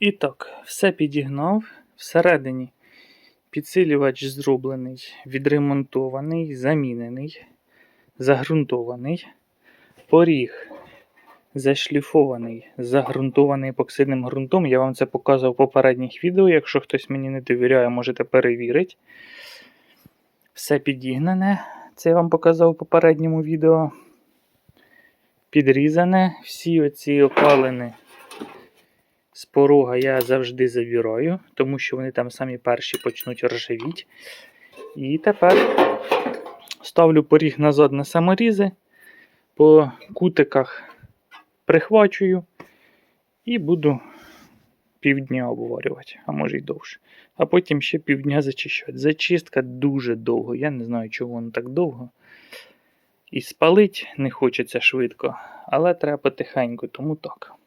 І так, все підігнав. Всередині підсилювач зроблений, відремонтований, замінений, загрунтований. Поріг зашліфований, загрунтований епоксидним ґрунтом. Я вам це показував в попередніх відео. Якщо хтось мені не довіряє, можете перевірити. Все підігнане. Це я вам показав в попередньому відео. Підрізане. Всі оці опалини з порога я завжди забираю, тому що вони там самі перші почнуть ржавіть. І тепер ставлю поріг назад на саморізи, по кутиках прихвачую і буду півдня обварювати, а може й довше. А потім ще півдня зачищати. Зачистка дуже довго. Я не знаю, чого воно так довго. І спалить не хочеться швидко, але треба потихеньку, тому так.